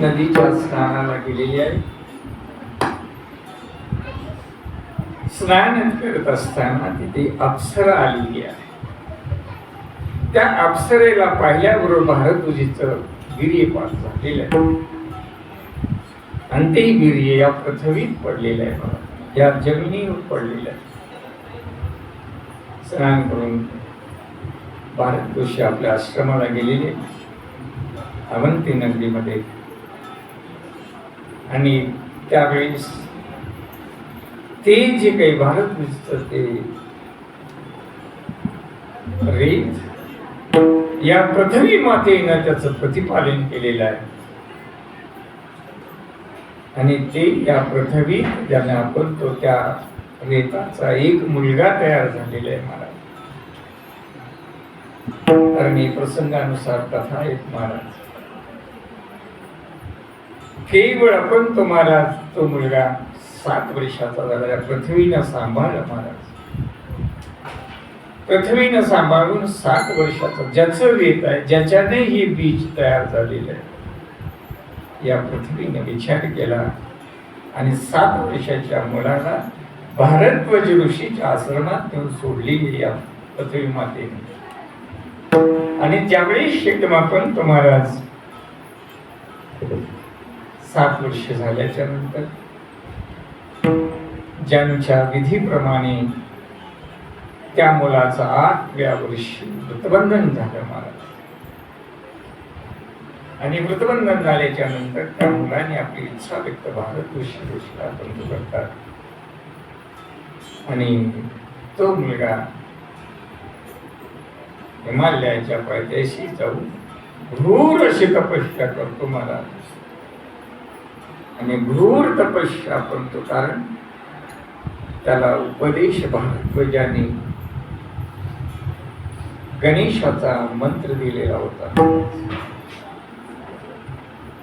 नदीच्या स्नानाला गेलेली आहे. स्नान करत असताना तिथे अप्सरा आलेली आहे. त्या अप्सरेला पाहिल्याबरोबर भारतुजीचं वीर्य पास झालेलं आहे. आणि ते वीर्य या पृथ्वीत पडलेलं आहे मला या जमिनीवर पडलेलं आहे. स्नान करून भारत जोशी आपल्या आश्रमाला गेलेले. अवंती नगरीमध्ये आणि त्यावेळेस ते जे काही भारत दिसतं ते रेत या पृथ्वी मातेनं त्याचं प्रतिपालन केलेलं आहे. आणि ते या पृथ्वी ज्यांना आपण तो त्या रेताचा एक मुलगा तयार झालेला आहे महाराज. कारण हे प्रसंगानुसार कथा आहेत महाराज. केवळ आपण तुम्हाला तो मुलगा सात वर्षाचा झाला पृथ्वीनं सांभाळलं महाराज. पृथ्वीनं सांभाळून सात वर्षाचा ज्याचं वेत आहे ज्याच्याने हे बीज तयार झालेलं आहे या पृथ्वीने विचार केला आणि सात वर्षाच्या मुलाला भारतवज ऋषीच्या आश्रमात नेऊन सोडली या पृथ्वी मातेने. आणि त्यावेळी शेकमापन तुम्हाला सात वर्ष झाल्याच्यानंतर ज्यांच्या विधीप्रमाणे त्या मुलाचं आठव्या वर्षी वृतबंधन झालं मला आणि मृतबंधन झाल्याच्यानंतर त्या मुलाने आपली इच्छा व्यक्त भारत ऋषी ऋषीला करतात. आणि तो मुलगा हिमालयाच्या पायथ्याशी जाऊन भ्रूर अशी तपस्या करतो मला आणि घोर तपस्या करतो कारण त्याला उपदेश भारद्वाजाने गणेशाचा मंत्र दिलेला होता.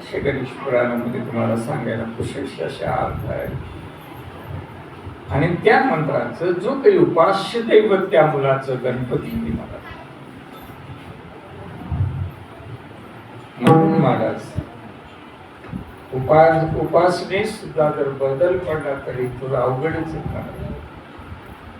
असे गणेश पुराणामध्ये तुम्हाला सांगायला कुशेष अशा अर्थ आहे. आणि त्या मंत्राचं जो काही उपास्य दैवत त्या मुलाचं गणपती आहे मला म्हणून महाराज उपास उपासने सुद्धा जर बदल पडला तरी तुला अवघडच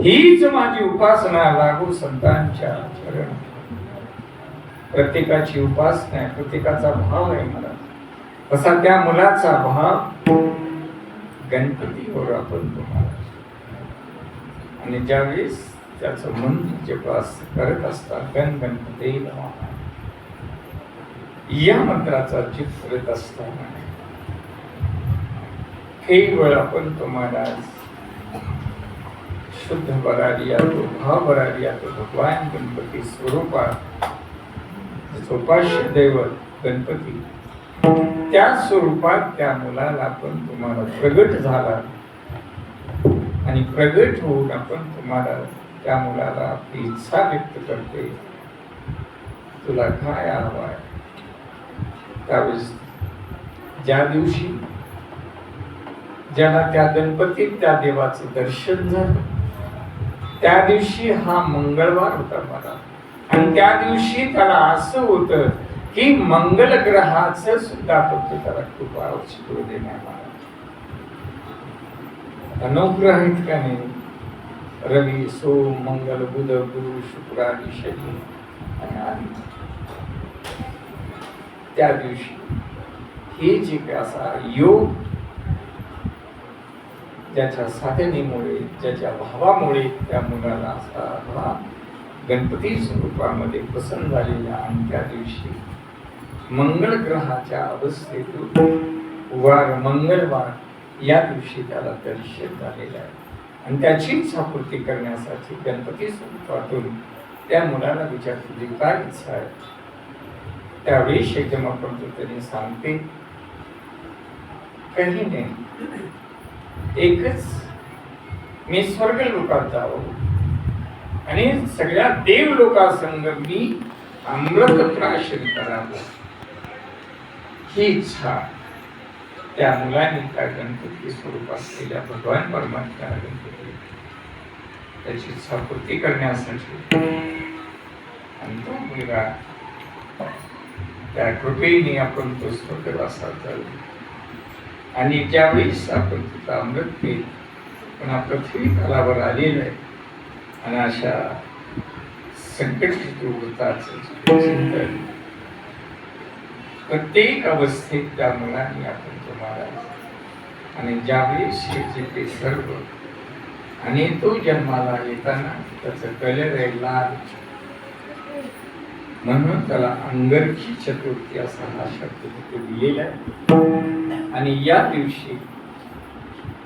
हीच माझी उपासना लागू संतांच्या चरण. प्रत्येकाची उपासना आहे प्रत्येकाचा भाव आहे मला. तसा त्या मुलाचा भाव गणपतीवर आपण तुम्हाला आणि ज्यावेळेस त्याचं मन जपास करत असतात गण गणपती या मंत्राचा चित करत असताना केवळ आपण तुम्हाला शुद्ध बरारी तो भाव बरारी तो भगवान गणपती स्वरूपात उपास्य दैवत गणपती त्या स्वरूपात त्या मुलाला आपण तुम्हाला प्रगट झाला. आणि प्रगट होऊन आपण तुम्हाला त्या मुलाला आपली इच्छा व्यक्त करते. तुला काय हवं आहे? त्यावेळेस ज्या दिवशी ज्याला त्या गणपतीत त्या देवाचं दर्शन झालं. त्या दिवशी हा मंगळवार होता मला. आणि त्या दिवशी त्याला असं होतं की मंगल ग्रहाचं सुद्धा फक्त त्याला खूप आवश्यक देण्यात अनुग्रह आहेत का नाही. रवी सोम मंगल बुध गुरु शुक्रादी शनी आणि आदि. त्या दिवशी हे जे काही असा योग ज्याच्या साधनेमुळे ज्याच्या भावामुळे त्या मुलाला असा गणपती स्वरूपामध्ये प्रसन्न झालेला आणि त्या दिवशी मंगळ ग्रहाच्या अवस्थेतून वार मंगळवार या दिवशी त्याला दर्शन झालेलं आहे. आणि त्याची इच्छापूर्ती करण्यासाठी गणपती स्वरूपातून त्या मुलाला विचार तुझी काय इच्छा आहे त्यावेळी शेकम आपण सांगते काही नाही एकच मी स्वर्ग लोकात जावं. आणि सगळ्या देव लोकासंग मी अमृत प्राशन करावं. ही इच्छा त्या मुलाने त्या गणपती स्वरूपात केल्या. भगवान परमात्मा गणपती. त्याची इच्छा पूर्ती करण्यासाठी. आणि तो मुलगा त्या कृपेने आपण तो स्वर्गवासात जाऊ. आणि ज्यावेळेस आपण तिथं अमृत पेल पण पृथ्वी तलावर आलेलं आहे. आणि अशा संकट चतुर्थाचं चिंतन. प्रत्येक अवस्थेत त्या मुलांनी आपण तुम्हाला आणि ज्यावेळेस ते सर्व आणि तो जन्माला येताना त्याचं कलर आहे लाल. म्हणून त्याला अंगरखी चतुर्थी असा हा शब्द तिथे दिलेला आहे. आणि या दिवशी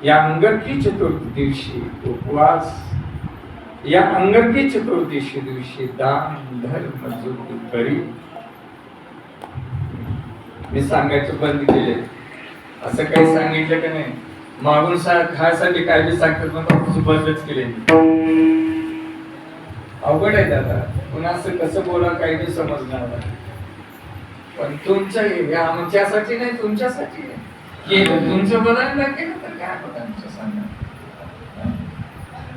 या अंगरकी चतुर्थी दिवशी उपवास या अंगरकी चतुर्दशी दिवशी दान धर्म जुळी करी मी सांगायचं बंद केले असं काही सांगितलं का नाही? मागून सा खायसाठी काय बी सांगतात मग बंदच केले अवघड आहे दादा. पुन्हा असं कसं बोला काही नाही समजणार पण तुमचं हे आमच्यासाठी नाही तुमच्यासाठी नाही. तुमचं बदल केलं तर काय बघा आमचं सांगा?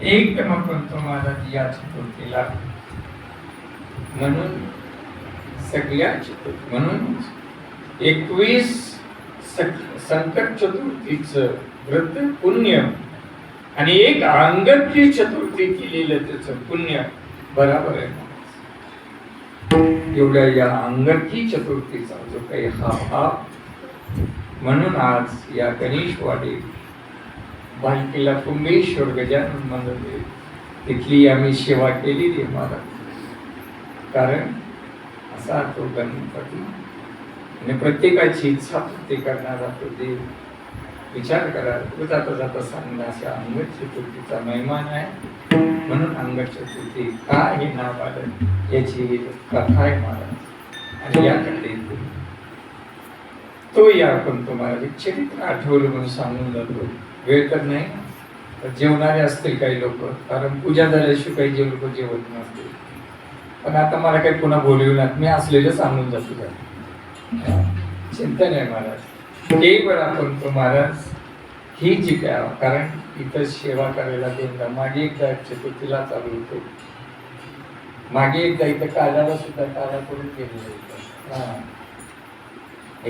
एकदम आपण तुम्हाला या चतुर्थीला म्हणून सगळ्या चतुर्थी म्हणून एकवीस संकट चतुर्थीचं व्रत पुण्य. आणि एक अंगठी चतुर्थी केलेलं त्याचं पुण्य. बराबर आहे. एवढ्या या अंगठी चतुर्थीचा जो काही हा भाव म्हणून आज या गणेशवाडी बालकीला कुंभेश्वर गजानन मंदिर तिथली आम्ही सेवा केलेली आहे मला. कारण असा तो गणपती आणि प्रत्येकाची इच्छा पूर्ती करणारा तो देव. विचार करा तो जाता जाता सांगणं अशा अंगत चतुर्थीचा महिमान आहे. म्हणून चतुर्थी का हे नाव आलं याची कथा आहे महाराज आणि याकडे. तो या आपण तुम्हाला चरित्र आठवलं म्हणून सांगून जातो. वेळ तर नाही. जेवणारे असतील काही लोक. कारण पूजा झाल्याशिवाय काही जे लोक जेवत नसतील. पण आता मला काही पुन्हा बोलवू नका. मी असलेलं सांगून जातो. काय चिंता नाही महाराज. ते पण आपण तो महाराज ही जी काय कारण इथं सेवा करायला देणार मागे एकदा चतुर्थीला चालू होते. मागे एकदा इथं काल्याला सुद्धा काला करून गेलेलं होतं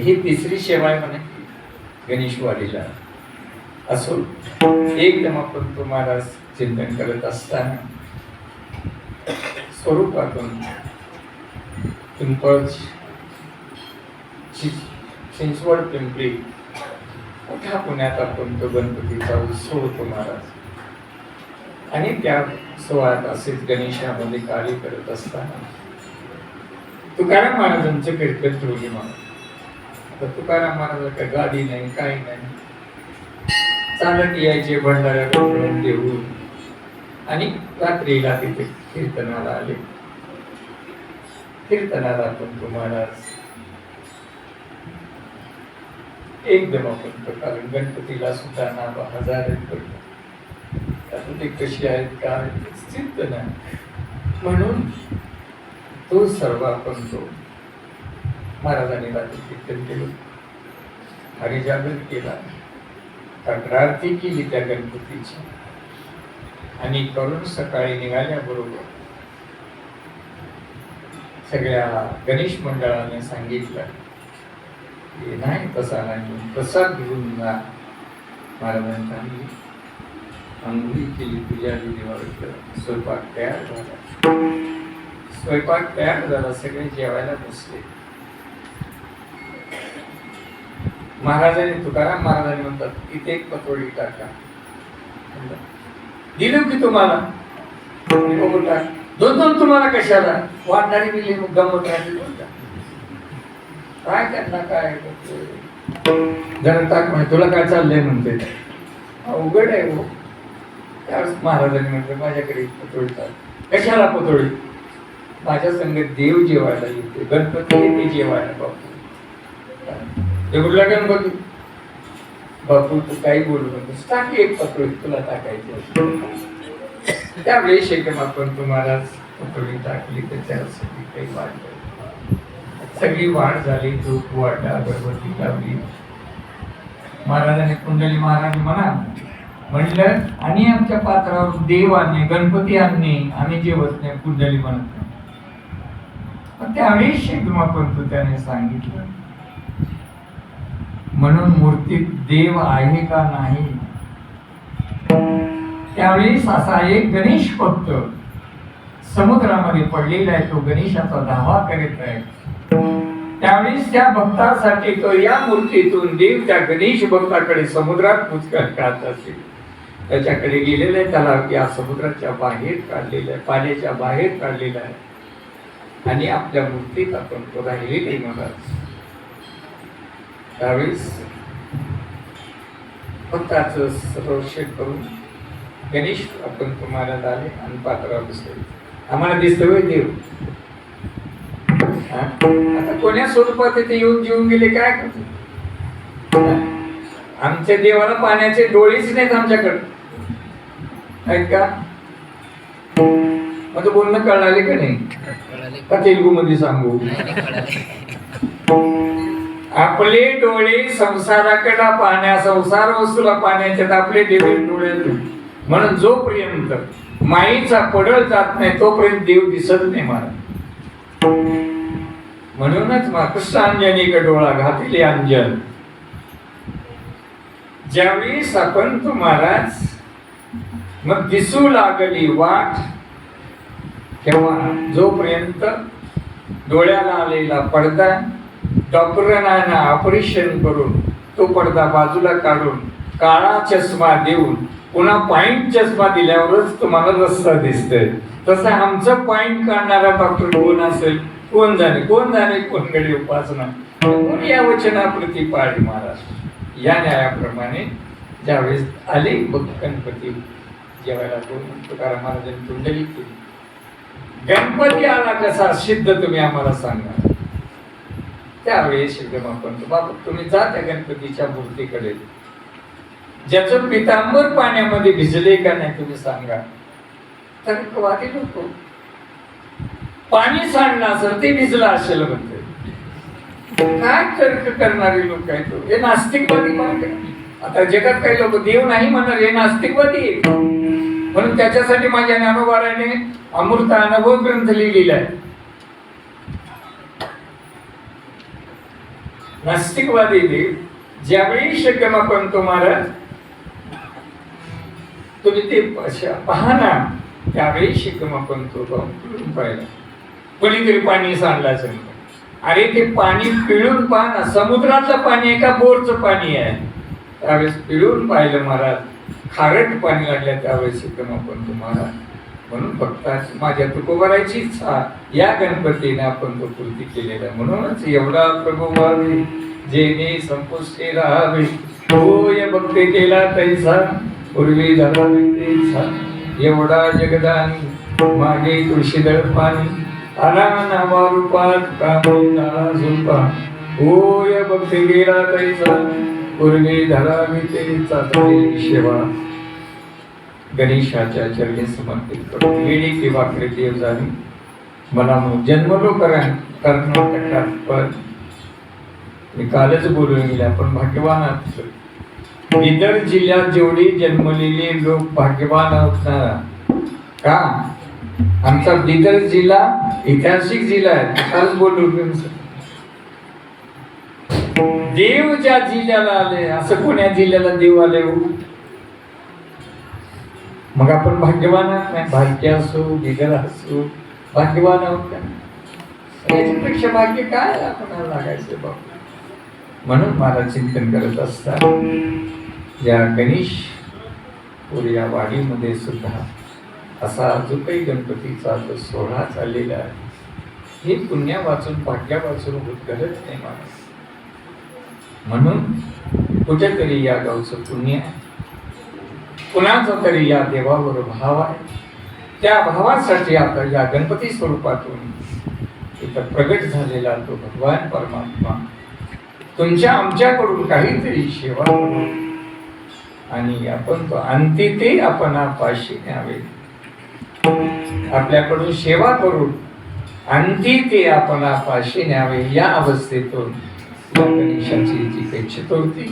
ही तिसरी सेवा आहे म्हणे गणेशवाडीला. असो एकदम आपण तुम्हाला महाराज चिंतन करत असताना स्वरूपातून पिंपळ चिंचवड पिंपरी मोठ्या पुण्यात आपण तो गणपतीचा उत्सव होतो महाराज आणि त्या सोहळ्यात असेच गणेशामध्ये कार्य करत असताना तुकाराम महाराजांचं कीर्तन ठेवली महाराज आता तुकाराम महाराज गाडी नाही काही नाही. चालत यायचे भंडाऱ्या देऊन आणि रात्रीला तिथे कीर्तनाला आले. कीर्तनाला आपण तुम्हाला एकदम आपण कारण गणपतीला सुद्धा नाव हजार आहेत त्यातून ते कशी आहेत काय स्थित नाही. म्हणून तो सर्व आपण तो महाराजांनी रात्री कीर्तन केलं. हरिजागर केला. तक्रारती केली त्या गणपतीची. आणि करून सकाळी निघाल्याबरोबर सगळ्या गणेश मंडळाने सांगितलं की नाही तसा नाही प्रसाद घेऊन जा. महाराजांनी सांगितली केली पूजा दिली स्वयंपाक तयार झाला. स्वयंपाक तयार झाला सगळे जेवायला बसले. महाराजांनी तुकाराम महाराजांनी म्हणतात इथे एक पतोडी टाका. दिलं की तुम्हाला? टाक. दोन दोन तुम्हाला कशाला? वाढणारी मिली गंमत राहिली काय त्यांना काय जरा टाक म्हणे तुला काय चाललंय म्हणते अवघड आहे हो. त्यावेळेस महाराजांनी म्हटलं माझ्याकडे एक पतोडी कशाला पतोळी? माझ्या संगत देव जेवायला येते गणपती जेवायला बापू ते कुठला गणपती? बापू तू काही बोलू नकोस. टाकी एक पतोळी तुला टाकायची त्यावेळेस एकदम आपण तुम्हाला पतोळी टाकली त्याच्यासाठी काही वाढ सगळी वाढ झाली धूप वाटा अगरबत्ती लावली महाराजाने कुंडली महाराज म्हणा म्हटलं आणि आमच्या पात्रावर देव आणणे गणपती आणणे आम्ही जेवत नाही कुंडली म्हणत नाही. पण त्यावेळी शिगमापंत त्याने सांगितलं. म्हणून मूर्तीत देव आहे का नाही? त्यावेळेस असा एक गणेश भक्त समुद्रामध्ये पडलेला आहे तो गणेशाचा धावा करीत आहे. त्यावेळेस त्या भक्तासाठी तो या मूर्तीतून देव त्या गणेश भक्ताकडे समुद्रात पुचकर काढत असेल त्याच्याकडे गेलेलं आहे त्याला या समुद्राच्या बाहेर काढलेलं आहे पाण्याच्या बाहेर काढलेलं आहे. आणि आपल्या मूर्तीत आपण तो राहिलेले महाराज. त्यावेळेस भक्ताचं संरक्षण करून गणेश आपण तुम्हाला आले आणि पात्रावर बसले. आम्हाला दिसतोय देव. आता कोण्या स्वरूपात ते येऊन जेवून गेले काय करते आमच्या देवाला पाण्याचे डोळेच नाहीत आमच्याकडे. आहेत का? माझं बोलणं कळाले का नाही? का तेलगू मध्ये सांगू आपले डोळे संसाराकडे पाहण्या संसार वस्तूला पाहण्याच्यात आपले डोळे डोळ्यात म्हणून जोपर्यंत माईचा पडळ जात नाही तोपर्यंत देव दिसत नाही मला. म्हणूनच मा डोळा घातले अंजन. ज्यावेळी आपण महाराज मग दिसू लागली वाट तेव्हा जोपर्यंत डोळ्याला आलेला पडदा डॉक्टरांना ऑपरेशन करून तो पडदा बाजूला काढून काळा चष्मा देऊन पुन्हा पॉईंट चष्मा दिल्यावरच तुम्हाला रस्ता दिसतोय. तसं आमचं पॉईंट काढणारा डॉक्टर कोण असेल? कोण जाणे कोण जाणे कोणकडे उपासना? म्हणून या वचनाप्रती पाळी महाराज. या न्यायाप्रमाणे ज्यावेळेस आले बघ गणपती जेवायला दोन तुकाराम महाराजांनी कुंडली केली. गणपती आला कसा? सिद्ध तुम्ही आम्हाला सांगा. त्यावेळेस आपण बाबा तुम्ही जा त्या गणपतीच्या मूर्तीकडे. ज्याचं पितांबर पाण्यामध्ये भिजले का नाही तुम्ही सांगा. तर वादी लोक पाणी सांडलं असेल ते भिजलं असेल म्हणते. काय तर्क करणारे लोक आहेत हे नास्तिकवादी म्हणते आहे. आता जगात काही लोक देव नाही म्हणणार हे नास्तिकवादी आहे. म्हणून त्याच्यासाठी माझ्या ज्ञानोबाराने अमृत अनुभव ग्रंथ लिहिलेला आहे. नास्तिकवादी देव. ज्यावेळी शक्यमापन तुम्हाला तुम्ही ते अशा त्यावेळी शिकम आपण तो पाहिला. कोणीतरी पाणी सांडलं असेल. अरे ते पाणी पिळून पहा ना समुद्रातलं पाणी आहे का बोरचं पाणी आहे? त्यावेळेस पिळून पाहिलं महाराज. खारट पाणी लागल्या त्यावेळेस शिकमापन तुम्हाला. म्हणून फक्त माझ्या तुकोबारायची इच्छा या गणपतीने आपण तो पूर्ती केलेला आहे. म्हणूनच एवढा प्रभू व्हावे जेने संपुष्टी राहावे. होय भक्ती केला तैसा पूर्वी धरावी तैसा. एवढा जगदान मागे तुळशीदळ पाणी. आला नावा रूपात कामोना झुंपा होय भक्ती गेला तैसा पूर्वी धरावी तेचा सेवा गणेशाच्या चरणी समर्पित करतो. वेळी किंवा कृती झाली मला जन्मलो करा कर्नाटकात पण मी कालच बोलून गेले आपण भाग्यवान आहात. बिदर जिल्ह्यात जेवढी जन्मलेली लोक भाग्यवान आहोत का? आमचा बिदर जिल्हा ऐतिहासिक जिल्हा आहे. आज बोलू देव ज्या जिल्ह्याला आले असं कोण्या जिल्ह्याला देव आले हो? मग आपण भाग्यवान नाही भाग्य असो बिगर असो भाग्यवान आहोत का? याच्यापेक्षा भाग्य काय आपण लागायचं बाबा म्हणून मला चिंतन करत असतात. या गणेश या वाडीमध्ये सुद्धा असा जो काही गणपतीचा जो सोहळा चाललेला आहे हे पुण्या वाचून भाग्या वाचून होत गरज नाही माणूस. म्हणून कुठेतरी या गावचं पुण्य आहे. कुणाचा तरी या देवावर भाव आहे. त्या भावासाठी आता या गणपती स्वरूपातून इथं प्रगट झालेला तो भगवान परमात्मा. तुमच्या आमच्याकडून काहीतरी सेवा आणि आपण तो अंतिथे आपण पाशी न्यावे. आपल्याकडून सेवा करून आणखी ते आपण पाशी न्यावे या अवस्थेतून गणेशाची जी काही चतुर्थी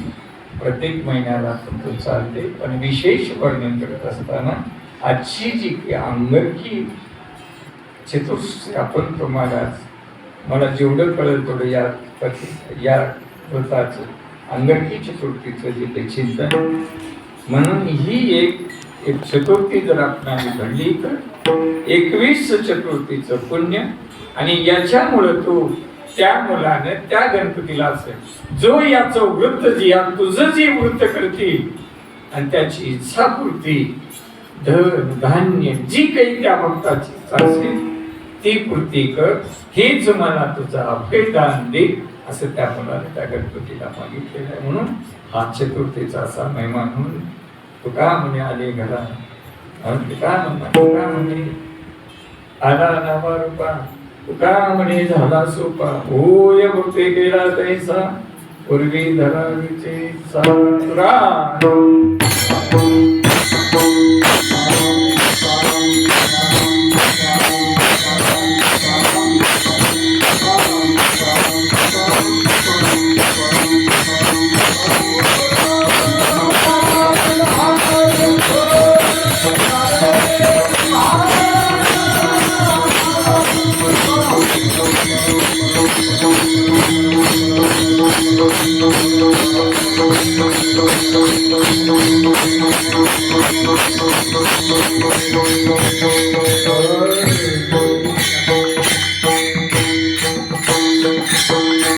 प्रत्येक महिन्याला तो चालते. पण विशेष वर्णन करत असताना आजची जी की अंगरकी चतुर्थी आपण तुम्हाला मला जेवढं कळेल तेवढं या प्रति या व्रताचं अंगरकी चतुर्थीचं जे काही चिंतन म्हणून ही एक एक चतुर्थी जर आपणाला घडली तर? एकवीस चतुर्थीचं पुण्य आणि याच्यामुळं तो त्या मुलाने त्या गणपतीला असेल. जो याचं वृत्त जी या तुझं जी वृत्त करतील आणि त्याची इच्छा पूर्ती धन धान्य जी काही त्या भक्ताची इच्छा असेल ती पूर्ती कर. हेच मला तुझं अभयदान दे असं त्या मुलाने त्या गणपतीला मागितलेलं आहे. म्हणून हा चतुर्थीचा असा महिमा म्हणून तुका म्हणे आले घरा अन तुका म्हणतो तुका म्हणे आला नावा रूपा तुका म्हणे झाला सोपा. होय भक्ती केला तैसा. पूर्वी धरावीचे सारा